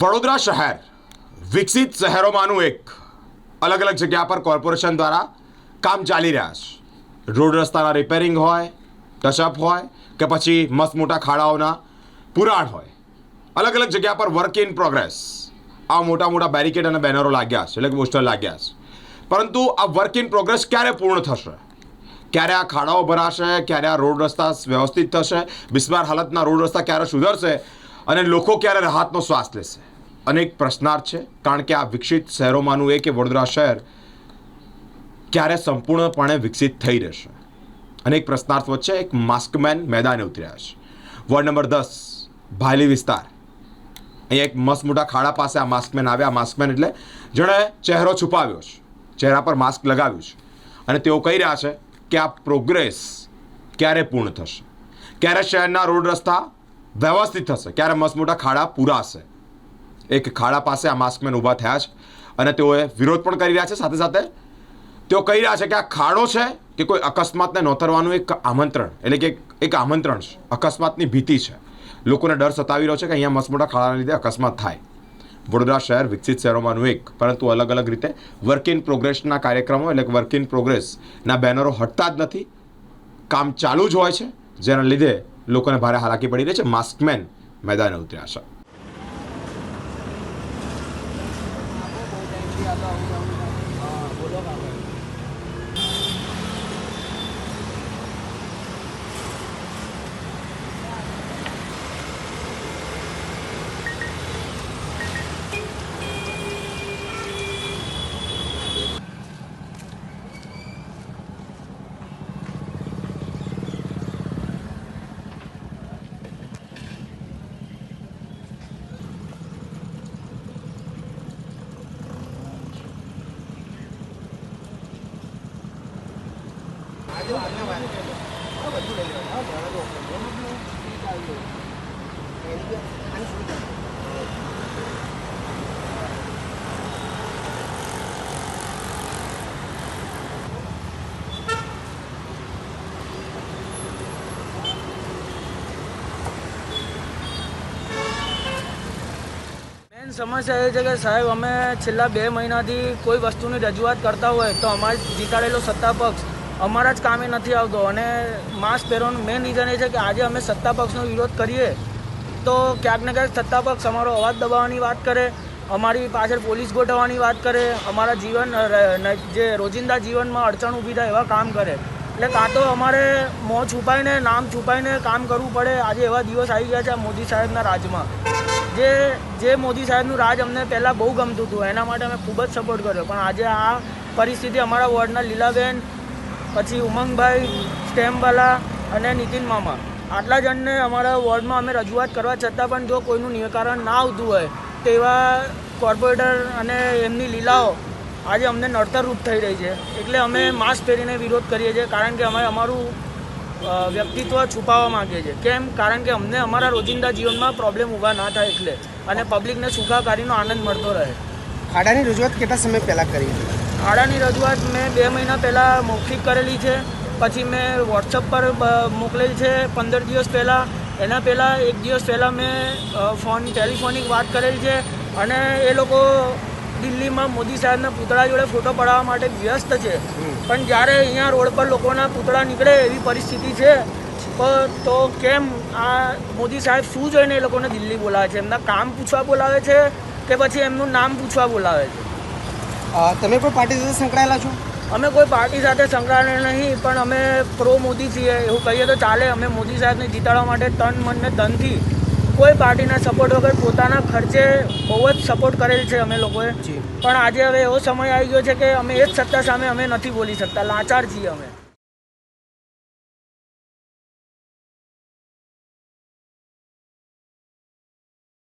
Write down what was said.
વડોદરા શહેર વિકસિત શહેરોમાંનું એક અલગ અલગ જગ્યા પર કોર્પોરેશન દ્વારા કામ ચાલી રહ્યા છે. રોડ રસ્તાના રિપેરિંગ હોય ટચઅપ હોય કે પછી મસ્ત મોટા ખાડાઓના પુરાણ હોય. અલગ અલગ જગ્યા પર વર્ક ઇન પ્રોગ્રેસ આ મોટા મોટા બેરિકેડ અને બેનરો લાગ્યા છે, એટલે કે પોસ્ટર લાગ્યા છે. પરંતુ આ વર્ક ઇન પ્રોગ્રેસ ક્યારે પૂર્ણ થશે? ક્યારે આ ખાડાઓ ભરાશે? ક્યારે આ રોડ રસ્તા વ્યવસ્થિત થશે? બિસ્માર હાલતના રોડ રસ્તા ક્યારે સુધરશે? અને લોકો ક્યારે રાહતનો શ્વાસ લેશે? અનેક પ્રશ્નાર્થ છે, કારણ કે આ વિકસિત શહેરોમાંનું એક કે વડોદરા શહેર ક્યારે સંપૂર્ણપણે વિકસિત થઈ રહેશે. અનેક પ્રશ્નાર્થ વચ્ચે એક માસ્કમેન મેદાને ઉતર્યા છે. વોર્ડ નંબર દસ, ભાયલી વિસ્તાર. અહીંયા એક મસ્ત મોટા ખાડા પાસે આ માસ્કમેન આવ્યા. માસ્કમેન એટલે જેણે ચહેરો છુપાવ્યો છે. ચહેરા પર માસ્ક લગાવ્યું છે. અને તેઓ કહી રહ્યા છે કે આ પ્રોગ્રેસ ક્યારે પૂર્ણ થશે? ક્યારે શહેરના રોડ રસ્તા વ્યવસ્થિત થશે. ક્યારે મસ્ત મોટા ખાડા પૂરાશે. એક ખાડા પાસે આ માસ્કમેન ઊભા થયા છે અને તેઓએ વિરોધ પણ કરી રહ્યા છે. સાથે સાથે તેઓ કહી રહ્યા છે કે આ ખાડો છે કે કોઈ અકસ્માતને નોતરવાનું એક આમંત્રણ. એટલે કે એક- આમંત્રણ છે. અકસ્માતની ભીતિ છે. લોકોને ડર સતાવી રહ્યો છે કે અહીંયા મસ્ત મોટા ખાડાના લીધે અકસ્માત થાય. વડોદરા શહેર વિકસિત શહેરોમાંનું એક, પરંતુ અલગ અલગ રીતે વર્ક ઇન પ્રોગ્રેસના કાર્યક્રમો એટલે કે વર્ક ઇન પ્રોગ્રેસના બેનરો હટતા જ નથી. કામ ચાલુ જ હોય છે, જેના લીધે લોકોને ભારે હાલાકી પડી રહી છે. માસ્કમેન મેદાને ઉતર્યા છે. મેન સમસ્યા એ છે કે સાહેબ, અમે છેલ્લા બે મહિનાથી કોઈ વસ્તુની રજૂઆત કરતા હોય તો અમારે જીતાડેલો સત્તા પક્ષ અમારા જ કામે નથી આવતો અને માસ્ક પહેરવાનું મેન રીઝન એ છે કે આજે અમે સત્તા પક્ષનો વિરોધ કરીએ તો ક્યાંક ને ક્યાંક સત્તા પક્ષ અમારો અવાજ દબાવવાની વાત કરે, અમારી પાછળ પોલીસ ગોઠવવાની વાત કરે, અમારા જીવન જે રોજિંદા જીવનમાં અડચણ ઊભી થાય એવા કામ કરે. એટલે કાં તો અમારે મોં છુપાઈને, નામ છુપાઈને કામ કરવું પડે આજે એવા દિવસ આવી ગયા છે મોદી સાહેબના રાજમાં. જે જે મોદી સાહેબનું રાજ અમને પહેલાં બહુ ગમતું હતું, એના માટે અમે ખૂબ જ સપોર્ટ કર્યો. પણ આજે આ પરિસ્થિતિ અમારા વોર્ડના લીલાબેન પછી ઉમંગભાઈ સ્ટેમ્પવાલા અને નીતિન મામા. આટલા જણને અમારા વોર્ડમાં અમે રજૂઆત કરવા છતાં પણ જો કોઈનું નિરાકરણ ના આવતું હોય, તેવા કોર્પોરેટર અને એમની લીલાઓ આજે અમને નડતરરૂપ થઈ રહી છે. એટલે અમે માસ્ક પહેરીને વિરોધ કરીએ છીએ, કારણ કે અમે અમારું વ્યક્તિત્વ છુપાવવા માંગીએ છીએ. કેમ? કારણ કે અમને અમારા રોજિંદા જીવનમાં પ્રોબ્લેમ ઊભા ના થાય એટલે. અને પબ્લિકને સુખાકારીનો આનંદ મળતો રહે. ખાડાની રજૂઆત કેટલા સમય પહેલાં કરી? ભાડાની રજૂઆત મેં બે મહિના પહેલાં મૌખિક કરેલી છે. પછી મેં વોટ્સઅપ પર મોકલેલી છે પંદર દિવસ પહેલાં. એના પહેલાં એક દિવસ પહેલાં મેં ફોન, ટેલિફોનિક વાત કરેલી છે અને એ લોકો દિલ્હીમાં મોદી સાહેબના પૂતળા જોડે ફોટો પડાવવા માટે વ્યસ્ત છે. પણ જ્યારે અહીંયા રોડ પર લોકોના પૂતળા નીકળે એવી પરિસ્થિતિ છે તો કેમ આ મોદી સાહેબ શું જોઈને એ લોકોને દિલ્હી બોલાવે છે? એમના કામ પૂછવા બોલાવે છે કે પછી એમનું નામ પૂછવા બોલાવે છે? તમે કોઈ પાર્ટી સાથે સંકળાયેલા છો? અમે કોઈ પાર્ટી સાથે સંકળાયેલા નહીં પણ અમે પ્રો મોદી છીએ એવું કહીએ તો ચાલે. અમે મોદી સાહેબને જીતાડવા માટે તન મન ને ધનથી કોઈ પાર્ટીના સપોર્ટ વગર પોતાના ખર્ચે બહુ જ સપોર્ટ કરેલ છે અમે લોકોએ. પણ આજે હવે એવો સમય આવી ગયો છે કે અમે એ જ સત્તા સામે અમે નથી બોલી શકતા. લાચાર છીએ અમે.